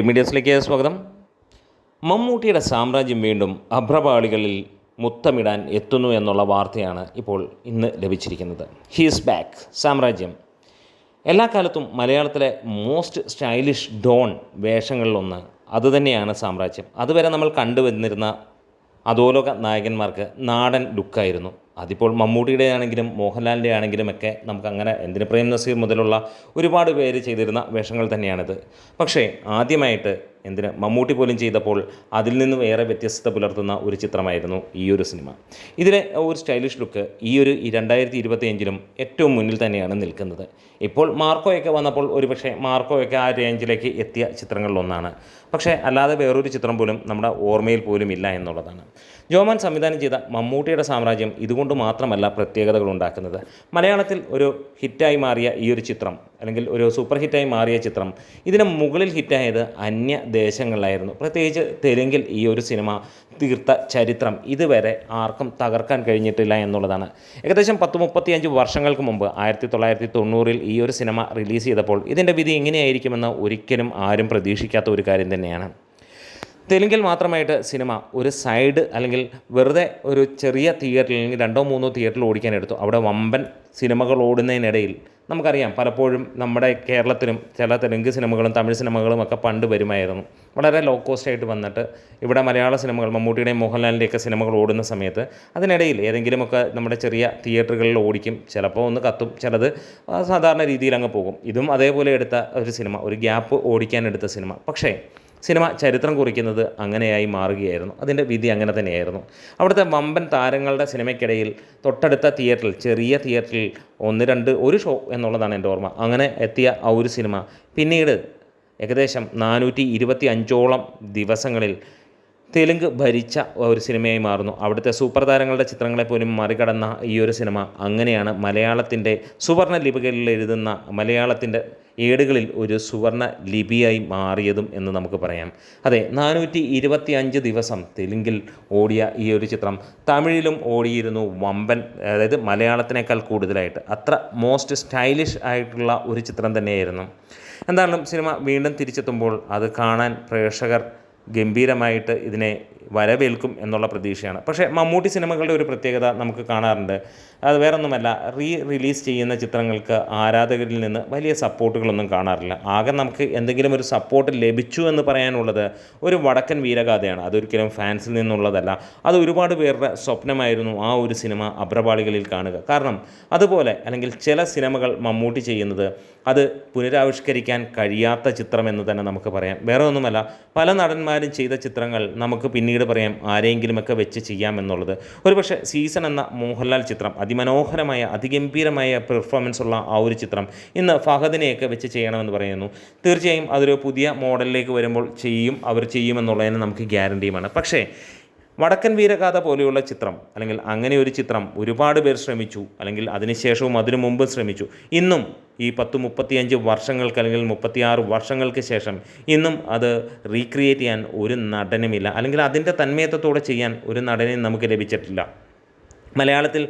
മീഡിയസിലേക്ക് സ്വാഗതം. മമ്മൂട്ടിയുടെ സാമ്രാജ്യം വീണ്ടും അഭ്രപാളികളിൽ മുത്തമിടാൻ എത്തുന്നു എന്നുള്ള വാർത്തയാണ് ഇപ്പോൾ ഇന്ന് ലഭിച്ചിരിക്കുന്നത്. ഹീസ് ബാക്ക് സാമ്രാജ്യം. എല്ലാ കാലത്തും മലയാളത്തിലെ മോസ്റ്റ് സ്റ്റൈലിഷ് ഡോൺ വേഷങ്ങളിലൊന്ന് അതുതന്നെയാണ് സാമ്രാജ്യം. അതുവരെ നമ്മൾ കണ്ടുവന്നിരുന്ന അധോലോക നായകന്മാർക്ക് നാടൻ ലുക്കായിരുന്നു അതിപ്പോൾ മമ്മൂട്ടിയുടെ ആണെങ്കിലും മോഹൻലാലിന്റെ ആണെങ്കിലും ഒക്കെ നമുക്ക് അങ്ങനെ എന്തിന് പ്രേം നസീർ മുതലുള്ള ഒരുപാട് പേര് ചെയ്തിരുന്ന വേഷങ്ങൾ തന്നെയാണിത്. പക്ഷേ ആദ്യമായിട്ട് എന്തിന് മമ്മൂട്ടി പോലും ചെയ്തപ്പോൾ അതിൽ നിന്നും ഏറെ വ്യത്യസ്തത പുലർത്തുന്ന ഒരു ചിത്രമായിരുന്നു ഈ ഒരു സിനിമ. ഇതിലെ ഒരു സ്റ്റൈലിഷ് ലുക്ക് ഈ ഒരു രണ്ടായിരത്തി ഇരുപത്തിയഞ്ചിലും ഏറ്റവും മുന്നിൽ തന്നെയാണ് നിൽക്കുന്നത്. ഇപ്പോൾ മാർക്കോയൊക്കെ വന്നപ്പോൾ ഒരുപക്ഷെ മാർക്കോയൊക്കെ ആ റേഞ്ചിലേക്ക് എത്തിയ ചിത്രങ്ങളിലൊന്നാണ്. പക്ഷേ അല്ലാതെ വേറൊരു ചിത്രം പോലും നമ്മുടെ ഓർമ്മയിൽ പോലും ഇല്ല എന്നുള്ളതാണ്. ജോമാൻ സംവിധാനം ചെയ്ത മമ്മൂട്ടിയുടെ സാമ്രാജ്യം ഇതുകൊണ്ട് മാത്രമല്ല പ്രത്യേകതകൾ ഉണ്ടാക്കുന്നത്. മലയാളത്തിൽ ഒരു ഹിറ്റായി മാറിയ ഈ ഒരു ചിത്രം അല്ലെങ്കിൽ ഒരു സൂപ്പർ ഹിറ്റായി മാറിയ ചിത്രം ഇതിന് മുകളിൽ ഹിറ്റായത് അന്യ ദേശങ്ങളിലായിരുന്നു. പ്രത്യേകിച്ച് തെലുങ്കിൽ ഈ ഒരു സിനിമ തീർത്ത ചരിത്രം ഇതുവരെ ആർക്കും തകർക്കാൻ കഴിഞ്ഞിട്ടില്ല എന്നുള്ളതാണ്. ഏകദേശം പത്ത് മുപ്പത്തിയഞ്ച് വർഷങ്ങൾക്ക് മുമ്പ് ആയിരത്തി തൊള്ളായിരത്തി തൊണ്ണൂറിൽ ഈ ഒരു സിനിമ റിലീസ് ചെയ്തപ്പോൾ ഇതിന്റെ വിധി എങ്ങനെയായിരിക്കുമെന്ന് ഒരിക്കലും ആരും പ്രതീക്ഷിക്കാത്ത ഒരു കാര്യം തന്നെയാണ്. തെലുങ്കിൽ മാത്രമായിട്ട് സിനിമ ഒരു സൈഡ് അല്ലെങ്കിൽ വെറുതെ ഒരു ചെറിയ തിയേറ്ററിൽ അല്ലെങ്കിൽ രണ്ടോ മൂന്നോ തിയേറ്ററിൽ ഓടിക്കാൻ എടുത്തു. അവിടെ വമ്പൻ സിനിമകൾ ഓടുന്നതിനിടയിൽ നമുക്കറിയാം പലപ്പോഴും നമ്മുടെ കേരളത്തിലും ചില തെലുങ്ക് സിനിമകളും തമിഴ് സിനിമകളും ഒക്കെ പണ്ട് വരുമായിരുന്നു. വളരെ ലോ കോസ്റ്റ് ആയിട്ട് വന്നിട്ട് ഇവിടെ മലയാള സിനിമകൾ മമ്മൂട്ടിയുടെയും മോഹൻലാലിന്റെയൊക്കെ സിനിമകൾ ഓടുന്ന സമയത്ത് അതിനിടയിൽ ഏതെങ്കിലുമൊക്കെ നമ്മുടെ ചെറിയ തിയേറ്ററുകളിൽ ഓടിക്കും. ചിലപ്പോൾ ഒന്ന് കത്തും ചിലത് സാധാരണ രീതിയിൽ അങ്ങ് പോകും. ഇതും അതേപോലെ എടുത്ത ഒരു സിനിമ ഒരു ഗ്യാപ്പ് ഓടിക്കാൻ എടുത്ത സിനിമ. പക്ഷേ സിനിമ ചരിത്രം കുറിക്കുന്നത് അങ്ങനെയായി മാറുകയായിരുന്നു. അതിന്റെ വിധി അങ്ങനെ തന്നെയായിരുന്നു. അവിടുത്തെ വമ്പൻ താരങ്ങളുടെ സിനിമയ്ക്കിടയിൽ തൊട്ടടുത്ത തിയേറ്ററിൽ ചെറിയ തിയേറ്ററിൽ ഒന്ന് രണ്ട് ഒരു ഷോ എന്നുള്ളതാണ് എന്റെ ഓർമ്മ. അങ്ങനെ എത്തിയ ആ ഒരു സിനിമ. പിന്നീട് ഏകദേശം നാനൂറ്റി ഇരുപത്തി അഞ്ചോളം ദിവസങ്ങളിൽ തെലുങ്ക് ഭരിച്ച ഒരു സിനിമയായി മാറുന്നു. അവിടുത്തെ സൂപ്പർ താരങ്ങളുടെ ചിത്രങ്ങളെ പോലും മറികടന്ന ഈ ഒരു സിനിമ അങ്ങനെയാണ് മലയാളത്തിന്റെ സുവർണ ലിപികളിൽ എഴുതുന്ന മലയാളത്തിന്റെ ഏടുകളിൽ ഒരു സുവർണ ലിപിയായി മാറിയതും എന്ന് നമുക്ക് പറയാം. അതെ നാനൂറ്റി ഇരുപത്തി അഞ്ച് ദിവസം തെലുങ്കിൽ ഓടിയ ഈ ഒരു ചിത്രം തമിഴിലും ഓടിയിരുന്നു വമ്പൻ അതായത് മലയാളത്തിനേക്കാൾ കൂടുതലായിട്ട്. അത്ര മോസ്റ്റ് സ്റ്റൈലിഷ് ആയിട്ടുള്ള ഒരു ചിത്രം തന്നെയായിരുന്നു. എന്തായാലും സിനിമ വീണ്ടും തിരിച്ചെത്തുമ്പോൾ അത് കാണാൻ പ്രേക്ഷകർ ഗംഭീരമായിട്ട് ഇതിനെ വരവേൽക്കും എന്നുള്ള പ്രതീക്ഷയാണ്. പക്ഷേ മമ്മൂട്ടി സിനിമകളുടെ ഒരു പ്രത്യേകത നമുക്ക് കാണാറുണ്ട്. അത് വേറൊന്നുമല്ല റീ റിലീസ് ചെയ്യുന്ന ചിത്രങ്ങൾക്ക് ആരാധകരിൽ നിന്ന് വലിയ സപ്പോർട്ടുകളൊന്നും കാണാറില്ല. ആകെ നമുക്ക് എന്തെങ്കിലും ഒരു സപ്പോർട്ട് ലഭിച്ചു എന്ന് പറയാനുള്ളത് ഒരു വടക്കൻ വീരഗാഥയാണ്. അതൊരിക്കലും ഫാൻസിൽ നിന്നുള്ളതല്ല. അത് ഒരുപാട് പേരുടെ സ്വപ്നമായിരുന്നു ആ ഒരു സിനിമ അഭ്രപാളികളിൽ കാണുക. കാരണം അതുപോലെ അല്ലെങ്കിൽ ചില സിനിമകൾ മമ്മൂട്ടി ചെയ്യുന്നത് അത് പുനരാവിഷ്കരിക്കാൻ കഴിയാത്ത ചിത്രം എന്ന് തന്നെ നമുക്ക് പറയാം. വേറെ ഒന്നുമല്ല പല നടന്മാരും ചെയ്ത ചിത്രങ്ങൾ നമുക്ക് പിന്നീട് പറയാം ആരെങ്കിലുമൊക്കെ വെച്ച് ചെയ്യാമെന്നുള്ളത്. ഒരുപക്ഷെ സീസൺ എന്ന മോഹൻലാൽ ചിത്രം അതിമനോഹരമായ അതിഗംഭീരമായ പെർഫോമൻസ് ഉള്ള ആ ഒരു ചിത്രം ഇന്ന് ഫഹദിനെയൊക്കെ വെച്ച് ചെയ്യണമെന്ന് പറയുന്നു. തീർച്ചയായും അതൊരു പുതിയ മോഡലിലേക്ക് വരുമ്പോൾ ചെയ്യും അവർ ചെയ്യുമെന്നുള്ളതിന് നമുക്ക് ഗ്യാരണ്ടിയുമാണ് പക്ഷേ വടക്കൻ വീരഗാഥ പോലെയുള്ള ചിത്രം അല്ലെങ്കിൽ അങ്ങനെ ഒരു ചിത്രം ഒരുപാട് പേർ ശ്രമിച്ചു അല്ലെങ്കിൽ അതിനുശേഷവും അതിനു മുമ്പ് ശ്രമിച്ചു. ഇന്നും ഈ പത്ത് മുപ്പത്തിയഞ്ച് വർഷങ്ങൾക്ക് അല്ലെങ്കിൽ മുപ്പത്തിയാറ് വർഷങ്ങൾക്ക് ശേഷം ഇന്നും അത് റീക്രിയേറ്റ് ചെയ്യാൻ ഒരു നടനുമില്ല. അല്ലെങ്കിൽ അതിന്റെ തന്മയത്വത്തോടെ ചെയ്യാൻ ഒരു നടനെയും നമുക്ക് ലഭിച്ചിട്ടില്ല. മലയാളത്തിൽ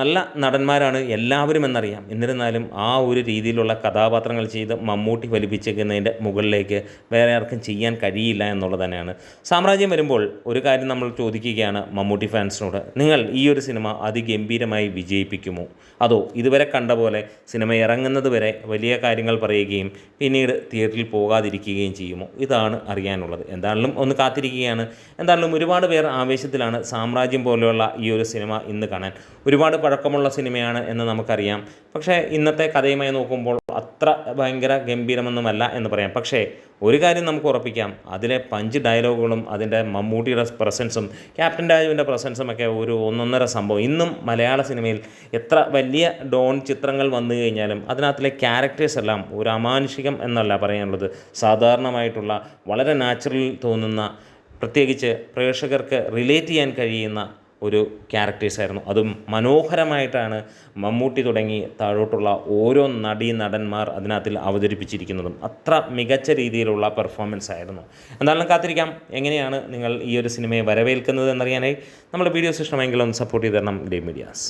നല്ല നടന്മാരാണ് എല്ലാവരും എന്നറിയാം. എന്നിരുന്നാലും ആ ഒരു രീതിയിലുള്ള കഥാപാത്രങ്ങൾ ചെയ്ത് മമ്മൂട്ടി വലിപ്പിച്ചേക്കുന്നതിന്റെ മുകളിലേക്ക് വേറെ ആർക്കും ചെയ്യാൻ കഴിയില്ല എന്നുള്ളത് തന്നെയാണ്. സാമ്രാജ്യം വരുമ്പോൾ ഒരു കാര്യം നമ്മൾ ചോദിക്കുകയാണ് മമ്മൂട്ടി ഫാൻസിനോട്. നിങ്ങൾ ഈ ഒരു സിനിമ അതിഗംഭീരമായി വിജയിപ്പിക്കുമോ? അതോ ഇതുവരെ കണ്ട പോലെ സിനിമ ഇറങ്ങുന്നത് വരെ വലിയ കാര്യങ്ങൾ പറയുകയും പിന്നീട് തിയേറ്ററിൽ പോകാതിരിക്കുകയും ചെയ്യുമോ? ഇതാണ് അറിയാനുള്ളത്. എന്തായാലും ഒന്ന് കാത്തിരിക്കുകയാണ്. എന്തായാലും ഒരുപാട് പേർ ആവേശത്തിലാണ് സാമ്രാജ്യം പോലെയുള്ള ഈ ഒരു സിനിമ ഇന്ന് കാണാൻ. ഒരുപാട് പഴക്കമുള്ള സിനിമയാണ് എന്ന് നമുക്കറിയാം. പക്ഷേ ഇന്നത്തെ കഥയുമായി നോക്കുമ്പോൾ അത്ര ഭയങ്കര ഗംഭീരമൊന്നുമല്ല എന്ന് പറയാം. പക്ഷേ ഒരു കാര്യം നമുക്ക് ഉറപ്പിക്കാം. അതിലെ പഞ്ച് ഡയലോഗുകളും അതിന്റെ മമ്മൂട്ടിയുടെ പ്രസൻസും ക്യാപ്റ്റൻ രാജുവിന്റെ പ്രസൻസും ഒക്കെ ഒരു ഒന്നൊന്നര സംഭവം. ഇന്നും മലയാള സിനിമയിൽ എത്ര വലിയ ഡോൺ ചിത്രങ്ങൾ വന്നു കഴിഞ്ഞാലും അതിനകത്തിലെ ക്യാരക്ടേഴ്സ് എല്ലാം ഒരു അമാനുഷികം എന്നല്ല പറയാനുള്ളത്. സാധാരണമായിട്ടുള്ള വളരെ നാച്ചുറൽ തോന്നുന്ന പ്രത്യേകിച്ച് പ്രേക്ഷകർക്ക് റിലേറ്റ് ചെയ്യാൻ കഴിയുന്ന ഒരു ക്യാരക്ടേഴ്സായിരുന്നു അതും മനോഹരമായിട്ടാണ് മമ്മൂട്ടി തുടങ്ങി താഴോട്ടുള്ള ഓരോ നടീ നടന്മാർ അതിനകത്തിൽ അവതരിപ്പിച്ചിരിക്കുന്നതും. അത്ര മികച്ച രീതിയിലുള്ള പെർഫോമൻസ് ആയിരുന്നു. എന്തായാലും കാത്തിരിക്കാം. എങ്ങനെയാണ് നിങ്ങൾ ഈ ഒരു സിനിമയെ വരവേൽക്കുന്നത് എന്നറിയാനായി നമ്മുടെ വീഡിയോസ് ഇഷ്ടമെങ്കിൽ ഒന്ന് സപ്പോർട്ട് ചെയ്ത് തരണം. Grey medias